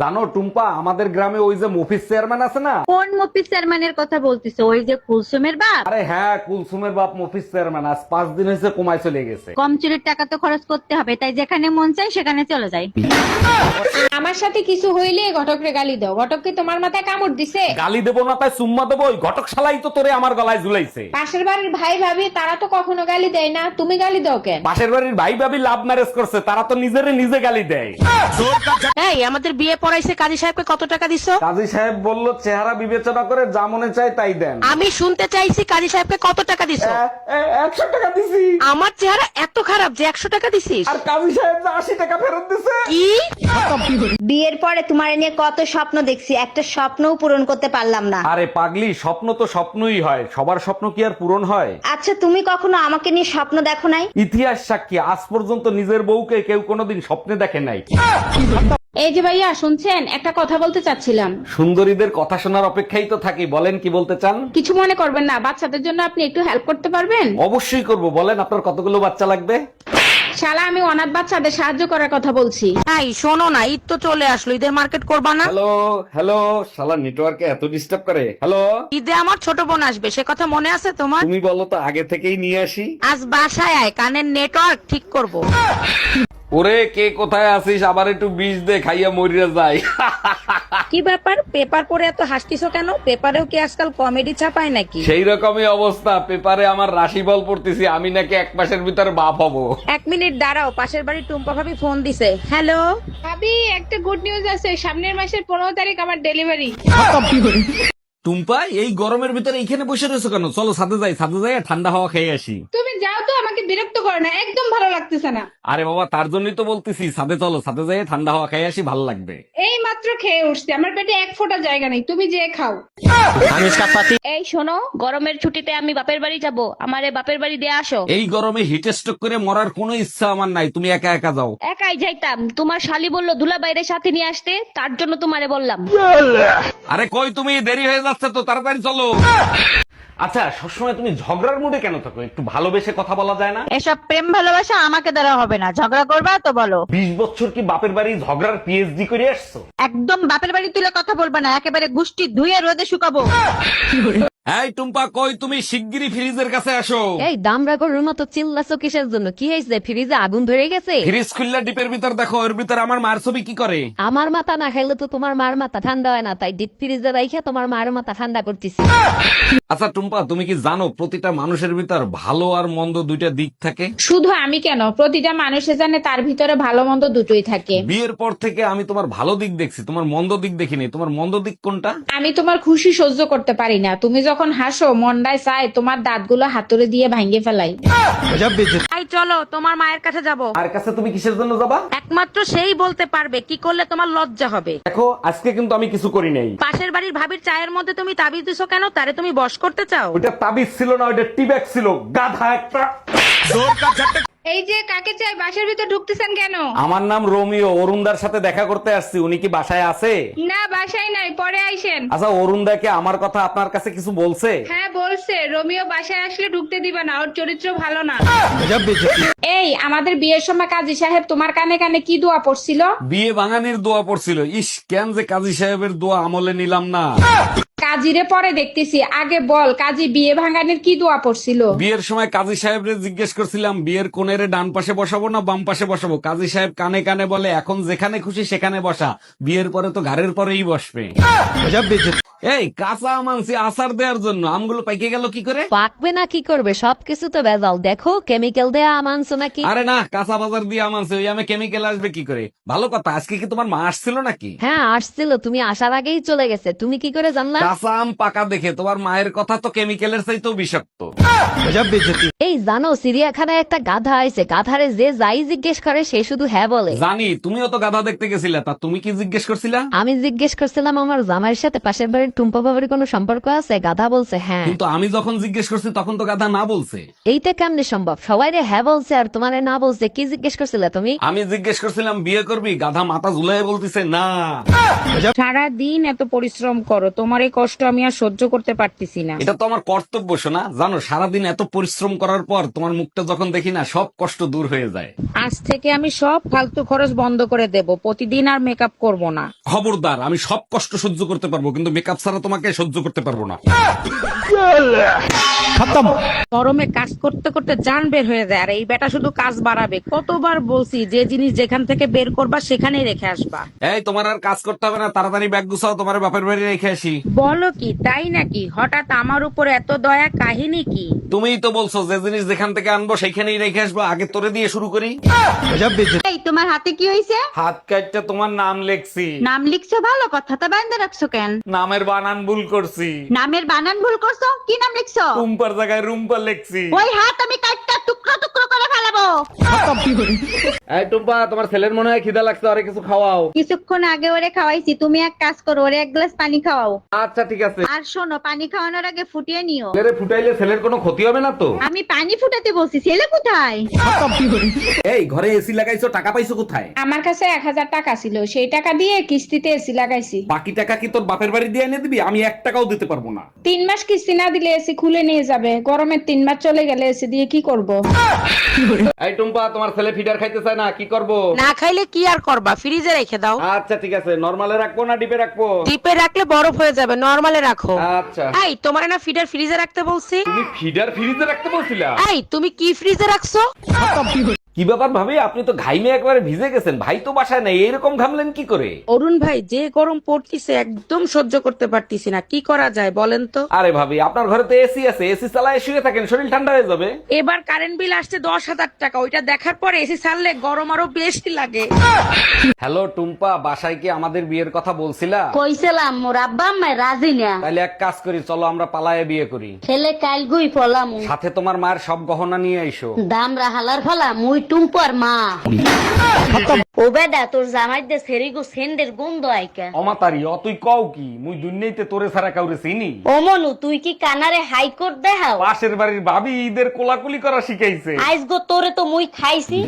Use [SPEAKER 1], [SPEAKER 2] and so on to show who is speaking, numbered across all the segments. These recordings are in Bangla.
[SPEAKER 1] জানো টুম্পা আমাদের গ্রামে ওই যে মফিস চেয়ারম্যান আছে না?
[SPEAKER 2] কোন মফিস চেয়ারম্যানের কথা বলতিছো? ওই যে কুলসুমের বাপ?
[SPEAKER 1] আরে হ্যাঁ কুলসুমের বাপ মফিস চেয়ারম্যান। আজ পাঁচ দিন হয়েছে কমায় চলে গেছে।
[SPEAKER 2] কম চুরির টাকা তো খরচ করতে হবে তাই যেখানে মন চাই সেখানে চলে যায়।
[SPEAKER 3] আমার সাথে কিছু হইলে ঘটকরে গালি দাও। ঘটক কি তোমার মাথায় কামড় দিছে?
[SPEAKER 1] গালি দেবো না তাই সুম্মা দেবো। ওই ঘটক শালাই তো তোরে আমার গলায় ঝুলাইছে।
[SPEAKER 3] পাশের বাড়ির ভাই ভাবি তারা তো কখনো গালি দেয় না। তুমি গালি দাও কেন?
[SPEAKER 1] পাশের বাড়ির ভাই ভাবি লাভ ম্যারেজ করছে তারা তো নিজেরে নিজে গালি দেয়।
[SPEAKER 4] এই আমাদের বিয়ে পড়াইছে কাজী সাহেবকে কত টাকা দিছো?
[SPEAKER 1] কাজী সাহেব বলল চেহারা বিবেচনা করে যা মনে চায় তাই দেন।
[SPEAKER 4] আমি শুনতে চাইছি কাজী সাহেবকে কত টাকা দিছো?
[SPEAKER 1] একশো টাকা দিছি।
[SPEAKER 4] আমার চেহারা এত খারাপ যে একশো টাকা দিছিস।
[SPEAKER 1] আর কাজী সাহেব যে আশি টাকা ফেরত দিছে।
[SPEAKER 4] কি?
[SPEAKER 5] বিয়ের পরে তোমার নিয়ে কত স্বপ্ন দেখছি একটা স্বপ্নও পূরণ করতে পারলাম না।
[SPEAKER 1] আরে পাগলি স্বপ্ন তো স্বপ্নই হয়। সবার স্বপ্ন কি আর পূরণ হয়?
[SPEAKER 5] আচ্ছা তুমি কখনো আমাকে নিয়ে স্বপ্ন দেখো নাই?
[SPEAKER 1] ইতিহাস সাক্ষী আজ পর্যন্ত নিজের বউকে কেউ কোনোদিন স্বপ্নে দেখে নাই।
[SPEAKER 3] এই যে ভাইয়া শুনছেন? একটা কথা বলতে চাচ্ছিলাম।
[SPEAKER 1] সুন্দরীদের কথা শোনার অপেক্ষাই তো থাকি বলেন কি বলতে চান?
[SPEAKER 3] কিছু মনে করবেন না বাচ্চাদের জন্য আপনি একটু হেল্প করতে পারবেন?
[SPEAKER 1] অবশ্যই করব বলেন আপনার কতগুলো বাচ্চা লাগবে?
[SPEAKER 3] শালা আমি অনাথ বাচ্চাদের সাহায্য করার কথা বলছি।
[SPEAKER 4] এই শোনো না ঈদ তো চলে আসলো ঈদের মার্কেট করবা না?
[SPEAKER 1] হ্যালো হ্যালো শালা নেটওয়ার্কে এত ডিস্টার্ব করে। হ্যালো?
[SPEAKER 4] ঈদে আমার ছোট বোন আসবে সে কথা মনে আছে তোমার?
[SPEAKER 1] তুমি বলো তো আগে থেকেই নিয়ে আসি?
[SPEAKER 4] আজ বাসায় আয় কানের নেটওয়ার্ক ঠিক করব।
[SPEAKER 1] ওরে কে কোথায় আছিস? আবার একটু বিষ দে খাইয়া মরিয়া যায়
[SPEAKER 6] কি ব্যাপার? পেপার পড়ে এত হাসতিছো কেন? পেপারেও কি আজকাল কমেডি ছাপায় নাকি?
[SPEAKER 1] সেই রকমই অবস্থা। পেপারে আমার রাশিফল পড়তেছি আমি নাকি এক মাসের ভিতর বাপ হব।
[SPEAKER 6] এক মিনিট দাঁড়াও পাশের বাড়ির টুম্পা ভাবি ফোন দিছে। হ্যালো?
[SPEAKER 3] ভাবি একটা গুড নিউজ আছে। সামনের মাসের পনেরো তারিখ আমার ডেলিভারি
[SPEAKER 1] টুম্পা এই গরমের ভিতরে এইখানে বসে রয়েছো কেন? চলো সাথে যাই সাথে যাই ঠান্ডা হাওয়া খেয়ে আসি।
[SPEAKER 3] তো আমাকে বিরক্ত করো না একদম ভালো লাগতেছে না।
[SPEAKER 1] আরে বাবা তার জন্যই তো বলতেছি সাথে চলো সাথে যাই ঠান্ডা হাওয়া খেয়ে আসি ভালো লাগবে।
[SPEAKER 3] এই মাত্র খেয়ে উঠছি আমার পেটে এক ফোঁটা জায়গা নেই তুমি যে খাও।
[SPEAKER 7] এই শোনো গরমের ছুটিতে আমি বাপের বাড়ি যাব আমারে বাপের বাড়ি দিয়ে আসো।
[SPEAKER 1] এই গরমে হিট স্ট্রোক করে মরার কোনো ইচ্ছা আমার নাই তুমি একা একা যাও।
[SPEAKER 7] একাই যাইতাম তোমার শালি বলল দুলা বাইরে সাথে নিয়ে আসতে তার জন্য তোমারে বললাম।
[SPEAKER 1] আরে কই তুমি দেরি হয়ে যাচ্ছে তো তাড়াতাড়ি চলো। আচ্ছা সবসময় তুমি ঝগড়ার মুডে কেন থাকো? একটু ভালোবেসে কথা বলা যায় না?
[SPEAKER 2] এসব প্রেম ভালোবাসা আমাকে দ্বারা হবে না। ঝগড়া করবা তো বলো।
[SPEAKER 1] বিশ বছর কি বাপের বাড়ি ঝগড়ার পিএইচডি করে আসছো?
[SPEAKER 2] একদম বাপের বাড়ি তুলে কথা বলবা না একেবারে গুষ্টি ধুয়ে রোদে শুকাবো।
[SPEAKER 1] এই টুম্পা কই তুমি? শিগগিরই ফ্রিজের কাছে আসো।
[SPEAKER 8] এই দামরা গরুর মতো চিল্লাছো কিসের জন্য? কি হয়েছে? ফ্রিজে আগুন ধরে গেছে?
[SPEAKER 1] ফ্রিজ খুললা ডিপের ভিতর দেখো ওর ভিতর আমার মার ছবি কি করে?
[SPEAKER 8] আমার মাথা না খাইলে তো তোমার মার মাথা ঠান্ডা হয় না তাই ডিপ ফ্রিজে রাইখা তোমার মার মাথা ঠান্ডা করতেছি।
[SPEAKER 1] আচ্ছা টুম্পা তুমি কি জানো প্রতিটা মানুষের ভিতর ভালো আর মন্দ দুইটা দিক থাকে?
[SPEAKER 3] শুধু আমি কেন? প্রতিটা মানুষে জানে তার ভিতরে ভালো মন্দ দুটোই থাকে।
[SPEAKER 1] বিয়ের পর থেকে আমি তোমার ভালো দিক দেখছি তোমার মন্দ দিক দেখিনি। তোমার মন্দ দিক কোনটা?
[SPEAKER 3] আমি তোমার খুশি সহ্য করতে পারি না। তুমি যখন হাসো মন্ডায় চায় তোমার দাঁতগুলো হাতুড়ে দিয়ে ভাঙ্গে ফেলাই।
[SPEAKER 4] চলো তোমার মায়ের কাছে যাব।
[SPEAKER 1] আর কাছে তুমি কিসের জন্য যাবা?
[SPEAKER 4] একমাত্র সেই বলতে পারবে কি করলে তোমার লজ্জা হবে।
[SPEAKER 1] দেখো আজকে কিন্তু আমি কিছু করি নাই।
[SPEAKER 4] পাশের বাড়ির ভাবির চায়ের মধ্যে তুমি তাবিজ দিছো কেন? তারে তুমি বস করতে চাও
[SPEAKER 1] ওইটা তাবিজ ছিল না ওইটা টিব্যাগ ছিল। গাধা একটা।
[SPEAKER 3] এই যে কাকে চাই? বাসার ভিতর ঢুকতেছেন কেন?
[SPEAKER 1] আমার নাম রোমিও অরুণদার সাথে দেখা করতে আসছি। উনি কি বাসায় আছে?
[SPEAKER 3] না বাসায় নাই পরে আইসেন।
[SPEAKER 1] আচ্ছা অরুণদাকে আমার কথা আপনার কাছে কিছু বলছে?
[SPEAKER 3] হ্যাঁ বলছে। রোমিও বাসায় আসলে ঢুকতে দিবা না ওর চরিত্র ভালো না। এই আমাদের বিয়ের সময় কাজী সাহেব তোমার কানে কানে কি দোয়া পড়ছিল?
[SPEAKER 1] বিয়ে ভাঙানির দোয়া পড়ছিল। ইস কেন যে কাজী সাহেবের দোয়া আমলে নিলাম না?
[SPEAKER 3] কাজীরে পরে দেখতেছি। আগে বল কাজী বিয়ে ভাঙানের কি দোয়া পড়ছিল?
[SPEAKER 1] বিয়ের সময় কাজী সাহেবরে জিজ্ঞেস করছিলাম বিয়ের কোণের ডান পাশে বসাবো না বাম পাশে বসাবো? কাজী সাহেব কানে কানে বলে এখন যেখানে খুশি সেখানে বসা বিয়ের পরে তো ঘাড়ের পরেই বসবে। এই কাঁচা আম আনছি আচার দেওয়ার জন্য। আমগুলো পাইকে গেল কি করে?
[SPEAKER 8] পাকবে না কি করবে? সবকিছু তো ভেজাল। দেখো কেমিক্যাল দেয়া আম আনছো নাকি?
[SPEAKER 1] আরে না কাঁচা বাজার দিয়ে আম আনছে ওই আমে কেমিক্যাল আসবে কি করে? ভালো কথা আজকে কি তোমার মা আসছিল নাকি?
[SPEAKER 8] হ্যাঁ আসছিল। তুমি আসার আগেই চলে গেছে। তুমি কি করে জানলা?
[SPEAKER 1] কাঁচা আম পাকা দেখে তোমার মায়ের কথা তো কেমিক্যালের চাইতেও বিষাক্ত।
[SPEAKER 8] এই জানো চিড়িয়াখানায় একটা গাধা আইছে। গাধারে যে যাই জিজ্ঞেস করে সে শুধু হ্যাঁ বলে।
[SPEAKER 1] জানি তুমিও তো গাধা দেখতে গেছিলে তা তুমি কি জিজ্ঞেস করছিলা?
[SPEAKER 8] আমি জিজ্ঞেস করছিলাম আমার জামাইয়ের সাথে পাশের বাড়ির টুম্পা বাবার কোনো সম্পর্ক আছে? গাধা বলছে হ্যাঁ।
[SPEAKER 1] কিন্তু আমি যখন জিজ্ঞেস করছি তখন তো গাধা না বলছে।
[SPEAKER 8] এইটা কেমনে সম্ভব? সবাই রে হ্যাঁ বলছে আর তোমারে না বলছে কি জিজ্ঞেস করছিলে তুমি?
[SPEAKER 1] আমি জিজ্ঞেস করছিলাম বিয়ে করবি? গাধা মাথা ঝুলাই বলতিছে না।
[SPEAKER 6] সারা দিন এত পরিশ্রম করো তোমার এই কষ্ট আমি আর সহ্য করতে পারতেছি না।
[SPEAKER 1] এটা তো আমার কর্তব্য শোনা জানো সারাদিন এত পরিশ্রম করার পর তোমার মুখটা যখন দেখি না সব কষ্ট দূর হয়ে যায়।
[SPEAKER 6] আজ থেকে আমি সব ফালতু খরচ বন্ধ করে দেব প্রতিদিন আর মেকআপ করব না।
[SPEAKER 1] খবরদার আমি সব কষ্ট সহ্য করতে পারব কিন্তু মেকআপ ছাড়া তোমাকে সহ্য করতে পারব না।
[SPEAKER 6] গরমে কাজ করতে করতে জান বের হয়ে যায় আর এই বেটা শুধু কাজ বাড়াবে। কতবার বলছি যে জিনিস যেখান থেকে বের করবা সেখানেই রেখে আসবা।
[SPEAKER 1] এই তোমার আর কাজ করতে হবে না তাড়াতাড়ি ব্যাগ গুছাও তোমার বাপের বাড়ি রেখে আসি।
[SPEAKER 6] বলো কি তাই নাকি? হঠাৎ আমার উপর এত দয়া কাহিনী কি?
[SPEAKER 1] তুমিই তো বলছো যে জিনিস যেখান থেকে আনব সেখানেই রেখে আসব আগে তোরে দিয়ে শুরু করি।
[SPEAKER 2] এই তোমার হাতে কি হয়েছে
[SPEAKER 1] হাত কাটটা তোমার নাম লেখছি।
[SPEAKER 2] নাম লিখছো ভালো কথা তা বাইন্দা রাখছো কেন?
[SPEAKER 1] নামের বানান ভুল করছি।
[SPEAKER 2] নামের বানান ভুল করছ? কি নাম লিখছো?
[SPEAKER 1] রুম্পার জায়গায় রুম্পা লেখছি।
[SPEAKER 2] ওই হাত আমি কাটটা টুকরো টুকরো করে ফেলাবো।
[SPEAKER 1] এই টুম্পা তোমার ছেলের মনে হয় খিদা লাগছে আরে কিছু খাওয়াও।
[SPEAKER 2] কিছুক্ষণ আগে ওরে খাওয়াইছি তুমি এক কাজ করো ওরে এক গ্লাস পানি খাওয়াও।
[SPEAKER 1] আচ্ছা ঠিক আছে।
[SPEAKER 2] আর শোনো পানি খাওয়ানোর আগে ফুটিয়ে নিও।
[SPEAKER 1] ফুটাইলে ছেলের কোনো ক্ষতি হবে না তো?
[SPEAKER 2] আমি পানি ফুটাতে বলছি ছেলে কোথায়?
[SPEAKER 1] এই ঘরে এসি লাগাইছো টাকা পাইছো কোথায়?
[SPEAKER 3] আমার কাছে এক হাজার টাকা ছিল সেই টাকা দিয়ে কিস্তিতে এসি লাগাইছি।
[SPEAKER 1] বাকি টাকা কি তোর বাপের বাড়ি দিয়ে এনে দিবি আমি এক টাকাও দিতে পারব না।
[SPEAKER 3] তিন মাস কিস্তি না দিলে এসি খুলে নিয়ে যাবে। গরমের তিন মাস চলে গেলে এসি দিয়ে কি করব।
[SPEAKER 1] এই টুম্পা তোমার ছেলে ফিডার খাইতে চায় না কি করব?
[SPEAKER 4] না খাইলে কি আর করবা? ফ্রিজে রেখে দাও।
[SPEAKER 1] আচ্ছা ঠিক আছে। নরমালে রাখব না ডিপে রাখব?
[SPEAKER 4] ডিপে রাখলে বরফ হয়ে যাবে নরমালে রাখো।
[SPEAKER 1] আচ্ছা।
[SPEAKER 4] এই তোমার না ফিডার ফ্রিজে রাখতে বলছি।
[SPEAKER 1] তুমি ফিডার ফ্রিজে রাখতে বলছিলা?
[SPEAKER 4] এই তুমি কি ফ্রিজে রাখছো?
[SPEAKER 1] কি ব্যাপার ভাবি? আপনি তো ঘাইমে একবারে ভিজে গেছেন। ভাই তো বাসায় নেই এরকম ঘামলেন কি করে?
[SPEAKER 6] অরুণ ভাই যে গরম পড়তিছে একদম সহ্য করতে পারতিছি না। কি করা যায় বলেন তো?
[SPEAKER 1] আরে ভাবি আপনার ঘরে তো এসি আছে এসি চালায় শুয়ে থাকেন শরীর ঠান্ডা হয়ে যাবে।
[SPEAKER 6] এবার কারেন্ট বিল আসছে দশ হাজার টাকা ওইটা দেখার পরে এসি ছাড়লে গরম আরও বেশি লাগে।
[SPEAKER 1] হ্যালো টুম্পা বাসায় কি আমাদের বিয়ের কথা বলছিলা?
[SPEAKER 9] কইছিলাম মোর আব্বা আম্মায় রাজি না।
[SPEAKER 1] তাহলে এক কাজ করি চলো আমরা পালায়ে বিয়ে করি।
[SPEAKER 9] ছেলে কাল গুই ফলাম
[SPEAKER 1] সাথে তোমার মায়ের সব গহনা নিয়ে আইসো।
[SPEAKER 9] দাম রাহালার ফলা মুই টুম্পর মা। ও তোর সেরিগো সেন্ডের গন্ধ আইকা।
[SPEAKER 1] অমাতারি অ তুই কও কি? মুই দুনিয়াইতে তোরে ছাড়া কাউরে চিনি?
[SPEAKER 9] ও মনু তুই কি কানারে হাইকোর্ট দেখাও?
[SPEAKER 1] পাশের বাড়ির ভাবি ঈদের কোলাকুলি করা শিখাইছে।
[SPEAKER 9] আইস গো তোরে তো মুই খাইছি।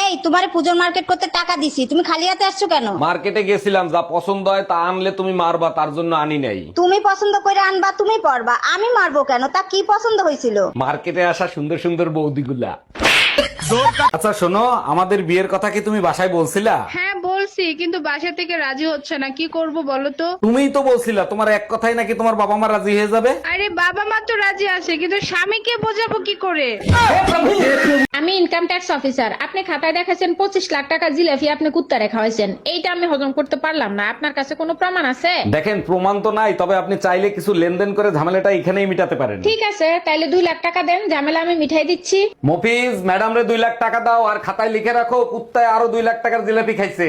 [SPEAKER 5] এই তোমার পুজোর মার্কেট করতে টাকা দিছি। তুমি খালি হাতে আসছো কেন?
[SPEAKER 1] মার্কেটে গেছিলাম যা পছন্দ হয় তা আনলে তুমি মারবা তার জন্য আনি নাই।
[SPEAKER 5] তুমি পছন্দ করে আনবা তুমি পরবা। আমি মারবো কেন? তা কি পছন্দ হয়েছিল
[SPEAKER 1] মার্কেটে আসা সুন্দর সুন্দর বৌদিগুলা। আচ্ছা শোনো আমাদের বিয়ের কথা কি তুমি বাসায় বলছিলা?
[SPEAKER 3] হ্যাঁ বলছি কিন্তু বাসা থেকে রাজি হচ্ছে না। কি করব বলো তো?
[SPEAKER 1] তুমিই তো বলছিলা তোমার এক কথাই নাকি তোমার বাবা মা রাজি হয়ে যাবে?
[SPEAKER 3] আরে বাবা মা তো রাজি আছে কিন্তু স্বামীকে বোঝাবো কি করে? আমি ইনকাম ট্যাক্স অফিসার আপনি খাতায় দেখাচ্ছেন পঁচিশ লাখ টাকা জিলাপি আপনি কুত্তারে খাওয়াইছেন। এইটা আমি হজম করতে পারলাম না। আপনার কাছে কোনো প্রমাণ আছে?
[SPEAKER 1] দেখেন প্রমাণ তো নাই তবে আপনি চাইলে কিছু লেনদেন করে ঝামেলাটা এখানেই মিটাতে পারেন।
[SPEAKER 3] ঠিক আছে তাইলে দুই লাখ টাকা দেন ঝামেলা আমি মিঠাই দিচ্ছি।
[SPEAKER 1] মফিজ ম্যাডাম রে দুই লাখ টাকা দাও আর খাতায় লিখে রাখো কুত্তায় আরও দুই লাখ টাকার জিলাপি খাইছে।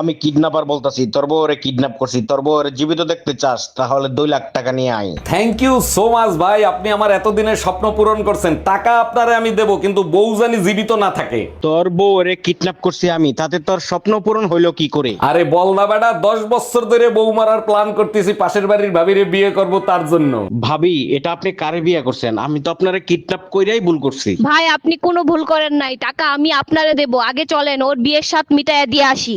[SPEAKER 10] আমি কিডন্যাপার বলতাছি তোর বউরে কিডন্যাপ করছি তোর বউরে জীবিত দেখতে চাস তাহলে দুই লাখ টাকা নিয়ে আয়।
[SPEAKER 1] থ্যাংক ইউ সো মাচ ভাই আপনি আমার এতদিনের স্বপ্ন পূরণ করছেন। টাকা আপনারে আমি দেব কিন্তু বউ জানি জীবিত না থাকে।
[SPEAKER 10] তোর বউরে কিডন্যাপ করছি আমি তাতে তোর স্বপ্ন পূরণ হইল কি করে?
[SPEAKER 1] আরে বলদা বেটা দশ বছর ধরে বউ মারার প্ল্যান করতেছি পাশের বাড়ির ভাবিরে বিয়ে করব তার জন্য।
[SPEAKER 10] ভাবি এটা আপনি কারে বিয়ে করছেন? আমি তো আপনারে কিডন্যাপ কইরাই ভুল করছি।
[SPEAKER 7] ভাই আপনি কোনো ভুল করেন নাই টাকা আমি আপনারে দেব আগে চলেন ওর বিয়ের সাথ মিটায় দিয়ে আসি।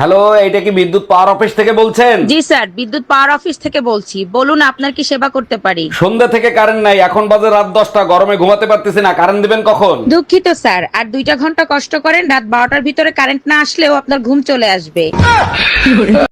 [SPEAKER 1] হ্যালো এটা কি বিদ্যুৎ পাওয়ার অফিস থেকে বলছেন?
[SPEAKER 6] জি স্যার বিদ্যুৎ পাওয়ার অফিস থেকে বলছি। বলুন আপনার কি সেবা করতে পারি?
[SPEAKER 1] সন্ধ্যা থেকে কারেন্ট নাই এখন বাজে রাত দশটা গরমে ঘুমাতে পারতেছি না কারেন্ট দিবেন কখন?
[SPEAKER 6] দুঃখিত স্যার আর দুইটা ঘণ্টা কষ্ট করেন রাত বারোটার ভিতরে কারেন্ট না আসলেও আপনার ঘুম চলে আসবে।